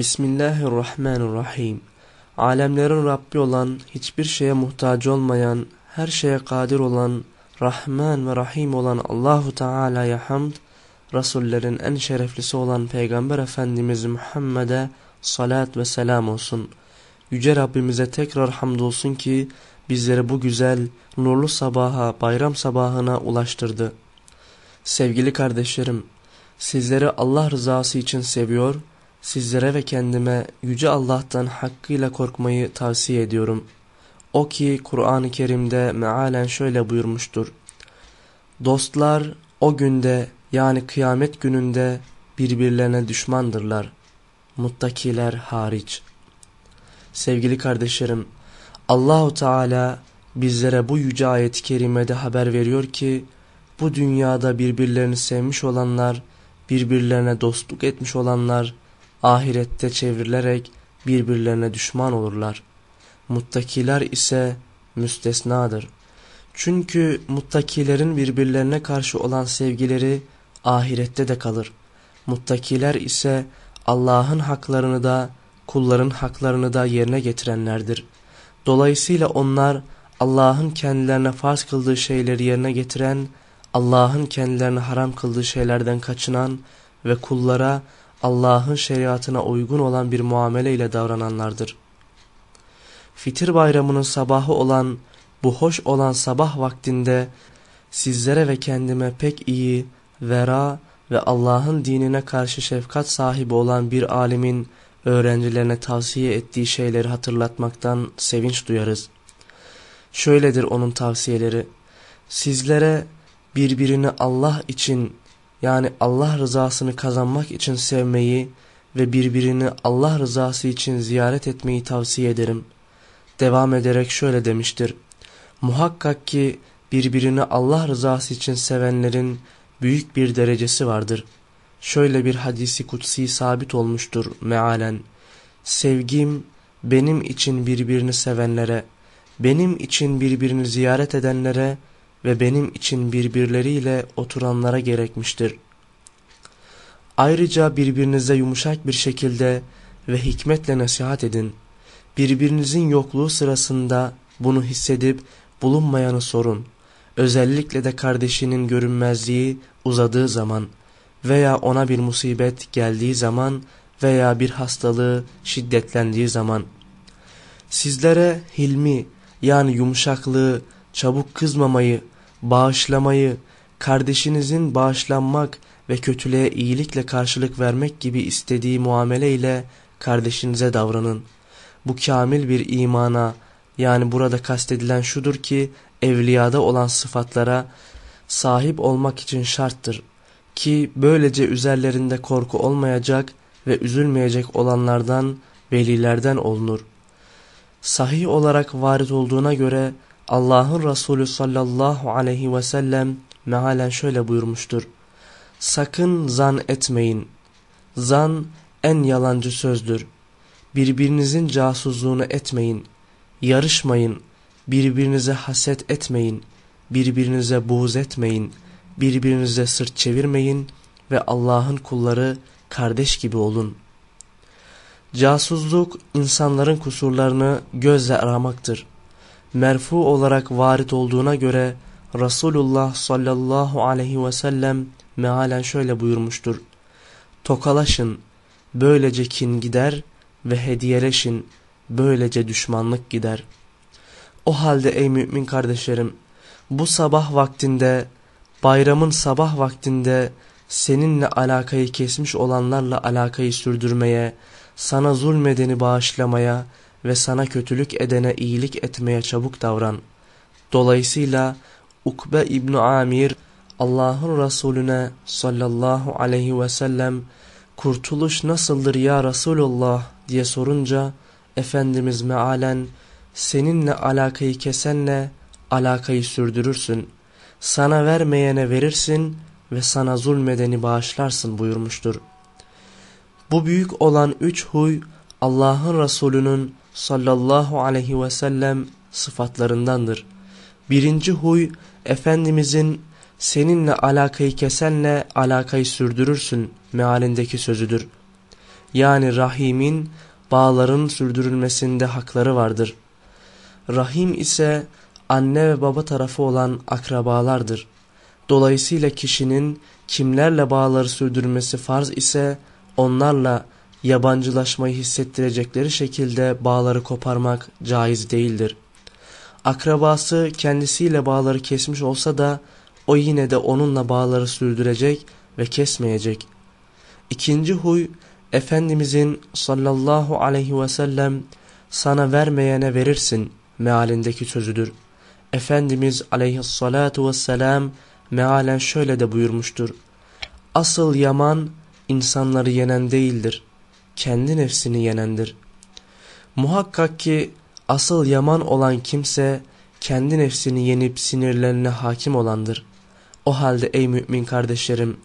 Bismillahirrahmanirrahim. Alemlerin Rabbi olan, hiçbir şeye muhtaç olmayan, her şeye kadir olan, Rahman ve Rahim olan Allahu Teala'ya hamd, Resullerin en şereflisi olan Peygamber Efendimiz Muhammed'e salat ve selam olsun. Yüce Rabbimize tekrar hamdolsun ki bizleri bu güzel, nurlu sabaha, bayram sabahına ulaştırdı. Sevgili kardeşlerim, sizleri Allah rızası için seviyor, sizlere ve kendime Yüce Allah'tan hakkıyla korkmayı tavsiye ediyorum. O ki Kur'an-ı Kerim'de mealen şöyle buyurmuştur. Dostlar o günde yani kıyamet gününde birbirlerine düşmandırlar. Muttakiler hariç. Sevgili kardeşlerim, Allahu Teala bizlere bu yüce ayet-i kerimede haber veriyor ki bu dünyada birbirlerini sevmiş olanlar, birbirlerine dostluk etmiş olanlar ahirette çevrilerek birbirlerine düşman olurlar. Muttakiler ise müstesnadır. Çünkü muttakilerin birbirlerine karşı olan sevgileri ahirette de kalır. Muttakiler ise Allah'ın haklarını da kulların haklarını da yerine getirenlerdir. Dolayısıyla onlar Allah'ın kendilerine farz kıldığı şeyleri yerine getiren, Allah'ın kendilerine haram kıldığı şeylerden kaçınan ve kullara Allah'ın şeriatına uygun olan bir muamele ile davrananlardır. Fitir bayramının sabahı olan bu hoş olan sabah vaktinde sizlere ve kendime pek iyi, vera ve Allah'ın dinine karşı şefkat sahibi olan bir alimin öğrencilerine tavsiye ettiği şeyleri hatırlatmaktan sevinç duyarız. Şöyledir onun tavsiyeleri. Sizlere birbirini Allah için yani Allah rızasını kazanmak için sevmeyi ve birbirini Allah rızası için ziyaret etmeyi tavsiye ederim. Devam ederek şöyle demiştir. Muhakkak ki birbirini Allah rızası için sevenlerin büyük bir derecesi vardır. Şöyle bir hadisi kutsi sabit olmuştur mealen. Sevgim benim için birbirini sevenlere, benim için birbirini ziyaret edenlere ve benim için birbirleriyle oturanlara gerekmiştir. Ayrıca birbirinize yumuşak bir şekilde ve hikmetle nasihat edin. Birbirinizin yokluğu sırasında bunu hissedip bulunmayanı sorun. Özellikle de kardeşinin görünmezliği uzadığı zaman veya ona bir musibet geldiği zaman veya bir hastalığı şiddetlendiği zaman. Sizlere hilmi yani yumuşaklığı, çabuk kızmamayı, bağışlamayı, kardeşinizin bağışlanmak ve kötülüğe iyilikle karşılık vermek gibi istediği muamele ile kardeşinize davranın. Bu kamil bir imana yani burada kastedilen şudur ki evliyada olan sıfatlara sahip olmak için şarttır ki böylece üzerlerinde korku olmayacak ve üzülmeyecek olanlardan velilerden olunur. Sahih olarak varit olduğuna göre Allah'ın Resulü sallallahu aleyhi ve sellem mealen şöyle buyurmuştur. Sakın zan etmeyin. Zan en yalancı sözdür. Birbirinizin casusluğunu etmeyin. Yarışmayın. Birbirinize haset etmeyin. Birbirinize buğz etmeyin. Birbirinize sırt çevirmeyin ve Allah'ın kulları kardeş gibi olun. Casusluk insanların kusurlarını gözle aramaktır. Merfu olarak varit olduğuna göre Resulullah sallallahu aleyhi ve sellem mealen şöyle buyurmuştur. Tokalaşın, böylece kin gider ve hediyeleşin, böylece düşmanlık gider. O halde ey mümin kardeşlerim, bu sabah vaktinde, bayramın sabah vaktinde seninle alakayı kesmiş olanlarla alakayı sürdürmeye, sana zulmedeni bağışlamaya ve sana kötülük edene iyilik etmeye çabuk davran. Dolayısıyla Ukbe İbni Amir Allah'ın Resulüne sallallahu aleyhi ve sellem kurtuluş nasıldır ya Resulullah diye sorunca Efendimiz mealen seninle alakayı kesenle alakayı sürdürürsün. Sana vermeyene verirsin ve sana zulmedeni bağışlarsın buyurmuştur. Bu büyük olan üç huy Allah'ın Resulü'nün sallallahu aleyhi ve sellem sıfatlarındandır. Birinci huy Efendimizin seninle alakayı kesenle alakayı sürdürürsün mealindeki sözüdür. yani rahimin bağların sürdürülmesinde hakları vardır. Rahim ise anne ve baba tarafı olan akrabalardır. Dolayısıyla kişinin kimlerle bağları sürdürmesi farz ise onlarla yabancılaşmayı hissettirecekleri şekilde bağları koparmak caiz değildir. Akrabası kendisiyle bağları kesmiş olsa da o yine de onunla bağları sürdürecek ve kesmeyecek. İkinci huy Efendimizin sallallahu aleyhi ve sellem sana vermeyene verirsin mealindeki sözüdür. Efendimiz aleyhissalatu vesselam mealen şöyle de buyurmuştur. Asıl yaman insanları yenen değildir, kendi nefsini yenendir. Muhakkak ki asıl yaman olan kimse kendi nefsini yenip sinirlerine hakim olandır. O halde ey mümin kardeşlerim,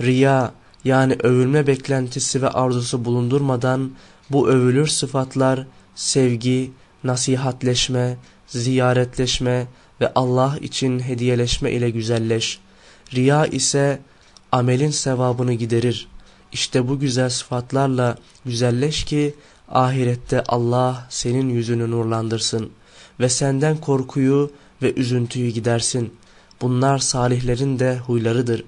riya yani övülme beklentisi ve arzusu bulundurmadan bu övülür sıfatlar sevgi, nasihatleşme, ziyaretleşme ve Allah için hediyeleşme ile güzelleş. Riya ise amelin sevabını giderir. İşte bu güzel sıfatlarla güzelleş ki ahirette Allah senin yüzünü nurlandırsın ve senden korkuyu ve üzüntüyü gidersin. Bunlar salihlerin de huylarıdır.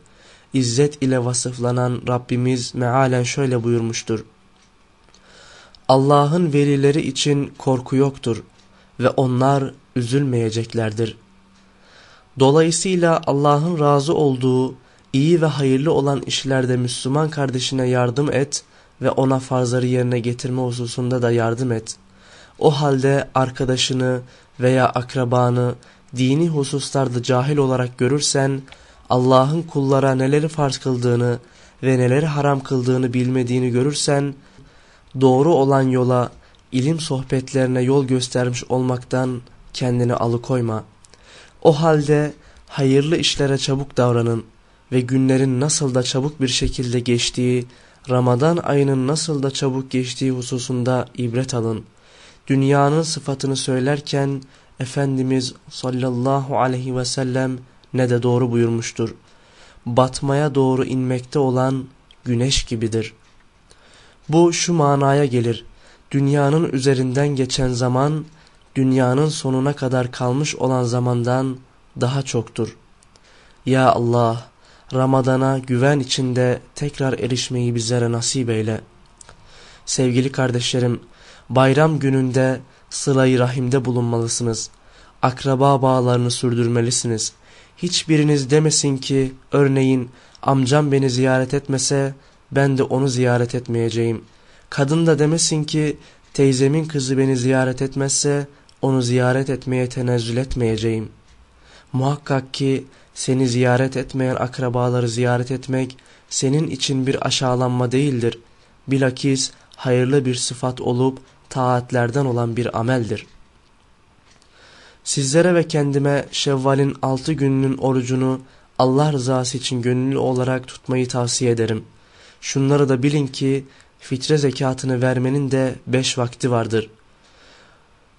İzzet ile vasıflanan Rabbimiz mealen şöyle buyurmuştur. Allah'ın velileri için korku yoktur ve onlar üzülmeyeceklerdir. Dolayısıyla Allah'ın razı olduğu iyi ve hayırlı olan işlerde Müslüman kardeşine yardım et ve ona farzları yerine getirme hususunda da yardım et. O halde arkadaşını veya akrabanı dini hususlarda cahil olarak görürsen Allah'ın kullara neleri farz kıldığını ve neleri haram kıldığını bilmediğini görürsen doğru olan yola ilim sohbetlerine yol göstermiş olmaktan kendini alıkoyma. O halde hayırlı işlere çabuk davranın ve günlerin nasıl da çabuk bir şekilde geçtiği, Ramazan ayının nasıl da çabuk geçtiği hususunda ibret alın. Dünyanın sıfatını söylerken Efendimiz sallallahu aleyhi ve sellem ne de doğru buyurmuştur. Batmaya doğru inmekte olan güneş gibidir. Bu şu manaya gelir. Dünyanın üzerinden geçen zaman, dünyanın sonuna kadar kalmış olan zamandan daha çoktur. Ya Allah, Ramazana güven içinde tekrar erişmeyi bizlere nasip eyle. Sevgili kardeşlerim, bayram gününde sılayı rahimde bulunmalısınız. Akraba bağlarını sürdürmelisiniz. Hiçbiriniz demesin ki örneğin amcam beni ziyaret etmese ben de onu ziyaret etmeyeceğim. Kadın da demesin ki teyzemin kızı beni ziyaret etmezse onu ziyaret etmeye tenezzül etmeyeceğim. Muhakkak ki seni ziyaret etmeyen akrabaları ziyaret etmek senin için bir aşağılanma değildir. Bilakis hayırlı bir sıfat olup taatlerden olan bir ameldir. Sizlere ve kendime Şevval'in altı gününün orucunu Allah rızası için gönüllü olarak tutmayı tavsiye ederim. Şunları da bilin ki fitre zekatını vermenin de beş vakti vardır.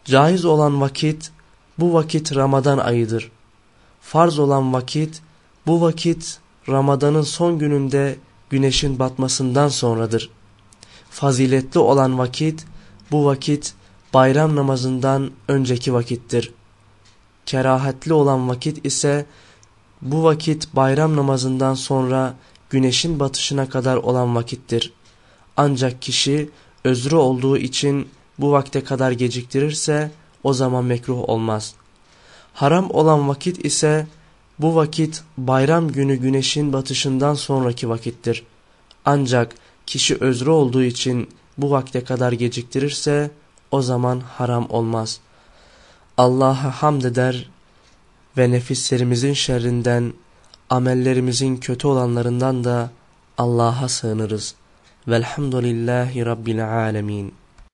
Caiz olan vakit bu vakit Ramazan ayıdır. Farz olan vakit bu vakit Ramazan'ın son gününde güneşin batmasından sonradır. Faziletli olan vakit bu vakit bayram namazından önceki vakittir. Kerahatli olan vakit ise bu vakit bayram namazından sonra güneşin batışına kadar olan vakittir. Ancak kişi özrü olduğu için bu vakte kadar geciktirirse o zaman mekruh olmaz. Haram olan vakit ise bu vakit bayram günü güneşin batışından sonraki vakittir. Ancak kişi özrü olduğu için bu vakte kadar geciktirirse o zaman haram olmaz. Allah'a hamd eder ve nefislerimizin şerrinden, amellerimizin kötü olanlarından da Allah'a sığınırız. Velhamdülillahi Rabbil alemin.